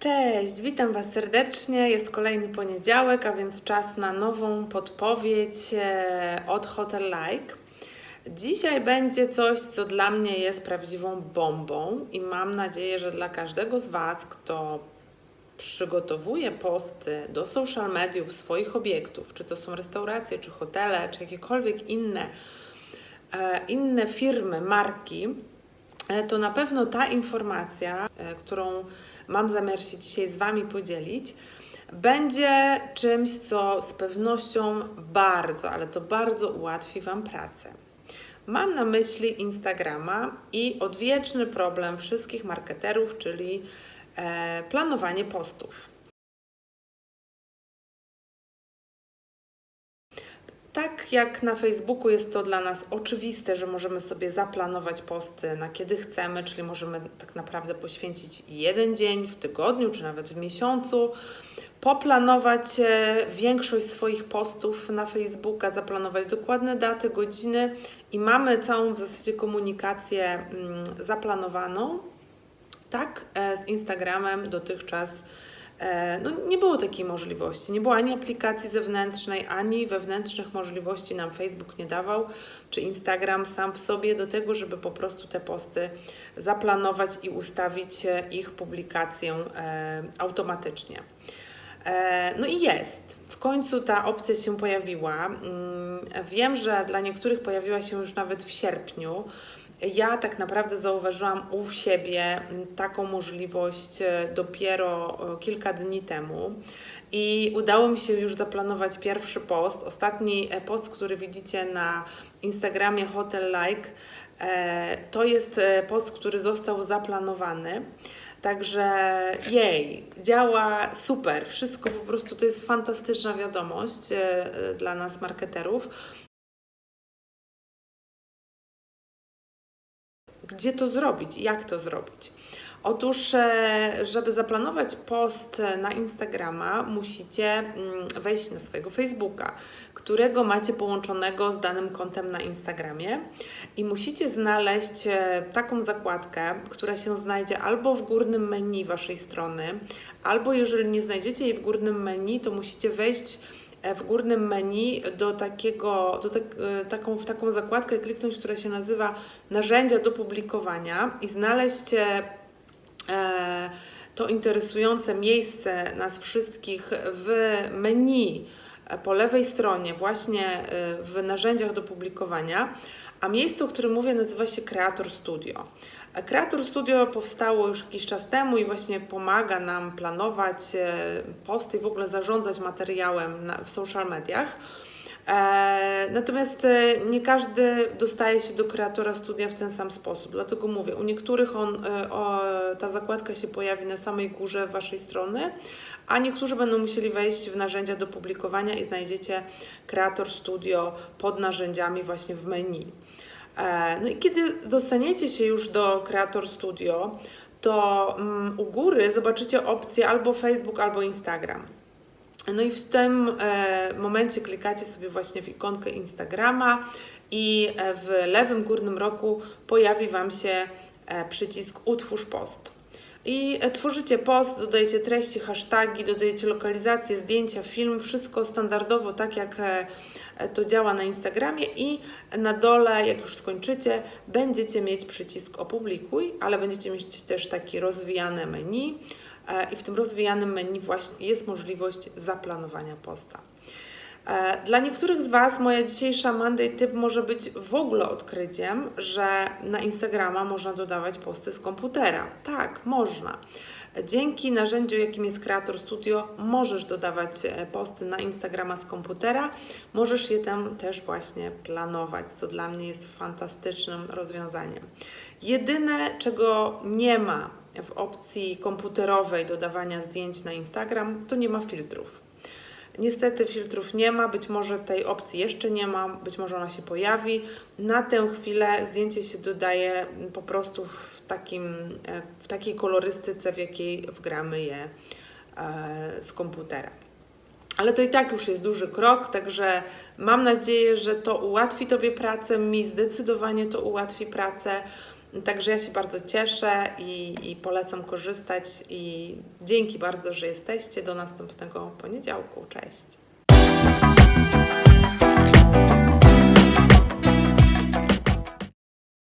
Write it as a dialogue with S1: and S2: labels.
S1: Cześć, witam Was serdecznie. Jest kolejny poniedziałek, a więc czas na nową podpowiedź e, od Hotel Like. Dzisiaj będzie coś, co dla mnie jest prawdziwą bombą i mam nadzieję, że dla każdego z Was, kto przygotowuje posty do social mediów swoich obiektów, czy to są restauracje, czy hotele, czy jakiekolwiek inne, e, inne firmy, marki, e, to na pewno ta informacja, którą mam zamiar się dzisiaj z Wami podzielić, będzie czymś, co z pewnością bardzo, ale to bardzo ułatwi Wam pracę. Mam na myśli Instagrama i odwieczny problem wszystkich marketerów, czyli e, planowanie postów. Tak jak na Facebooku jest to dla nas oczywiste, że możemy sobie zaplanować posty na kiedy chcemy, czyli możemy tak naprawdę poświęcić jeden dzień w tygodniu czy nawet w miesiącu, poplanować e, większość swoich postów na Facebooka, zaplanować dokładne daty, godziny i mamy całą w zasadzie komunikację mm, zaplanowaną. Tak e, z Instagramem dotychczas no, nie było takiej możliwości. Nie było ani aplikacji zewnętrznej, ani wewnętrznych możliwości nam Facebook nie dawał, czy Instagram sam w sobie do tego, żeby po prostu te posty zaplanować i ustawić ich publikację e, automatycznie. E, no i jest. W końcu ta opcja się pojawiła. Mm, wiem, że dla niektórych pojawiła się już nawet w sierpniu ja tak naprawdę zauważyłam u siebie taką możliwość e, dopiero e, kilka dni temu i udało mi się już zaplanować pierwszy post. Ostatni e, post, który widzicie na Instagramie Hotel Like, to jest post, który został zaplanowany. Także jej, działa super. Wszystko po prostu to jest fantastyczna wiadomość dla nas marketerów. Gdzie to zrobić? Jak to zrobić? Otóż, e, żeby zaplanować post na Instagrama, musicie mm, wejść na swojego Facebooka, którego macie połączonego z danym kontem na Instagramie i musicie znaleźć e, taką zakładkę, która się znajdzie albo w górnym menu Waszej strony, albo jeżeli nie znajdziecie jej w górnym menu, to musicie wejść w górnym menu do takiego, do tak, e, taką, w taką zakładkę kliknąć, która się nazywa narzędzia do publikowania i znaleźć e, to interesujące miejsce nas wszystkich w menu po lewej stronie, właśnie w narzędziach do publikowania, a miejsce, o którym mówię, nazywa się Creator Studio. Creator Studio powstało już jakiś czas temu i właśnie pomaga nam planować e, posty i w ogóle zarządzać materiałem w social mediach. E, natomiast e, nie każdy dostaje się do kreatora studia w ten sam sposób, dlatego mówię, u niektórych on, e, o, ta zakładka się pojawi na samej górze Waszej strony, a niektórzy będą musieli wejść w narzędzia do publikowania i znajdziecie kreator studio pod narzędziami właśnie w menu. No i kiedy dostaniecie się już do Creator Studio, to um, u góry zobaczycie opcję albo Facebook, albo Instagram. No i w tym e, momencie klikacie sobie właśnie w ikonkę Instagrama i e, w lewym górnym rogu pojawi Wam się e, przycisk Utwórz post. I e, tworzycie post, dodajecie treści, hasztagi, dodajecie lokalizację, zdjęcia, film, wszystko standardowo, tak jak to działa na Instagramie i na dole, jak już skończycie, będziecie mieć przycisk opublikuj, ale będziecie mieć też taki rozwijane menu i w tym rozwijanym menu właśnie jest możliwość zaplanowania posta. E, dla niektórych z Was moja dzisiejsza Monday tip może być w ogóle odkryciem, że na Instagrama można dodawać posty z komputera. Tak, można. Dzięki narzędziu, jakim jest Creator Studio, możesz dodawać e, posty na Instagrama z komputera, możesz je tam też właśnie planować, co dla mnie jest fantastycznym rozwiązaniem. Jedyne, czego nie ma w opcji komputerowej dodawania zdjęć na Instagram, to nie ma filtrów. Niestety filtrów nie ma, być może tej opcji jeszcze nie ma, być może ona się pojawi. Na tę chwilę zdjęcie się dodaje po prostu w, takim, e, w takiej kolorystyce, w jakiej wgramy je e, z komputera. Ale to i tak już jest duży krok, także mam nadzieję, że to ułatwi Tobie pracę, mi zdecydowanie to ułatwi pracę. Także ja się bardzo cieszę i, i polecam korzystać i dzięki bardzo, że jesteście. Do następnego poniedziałku. Cześć.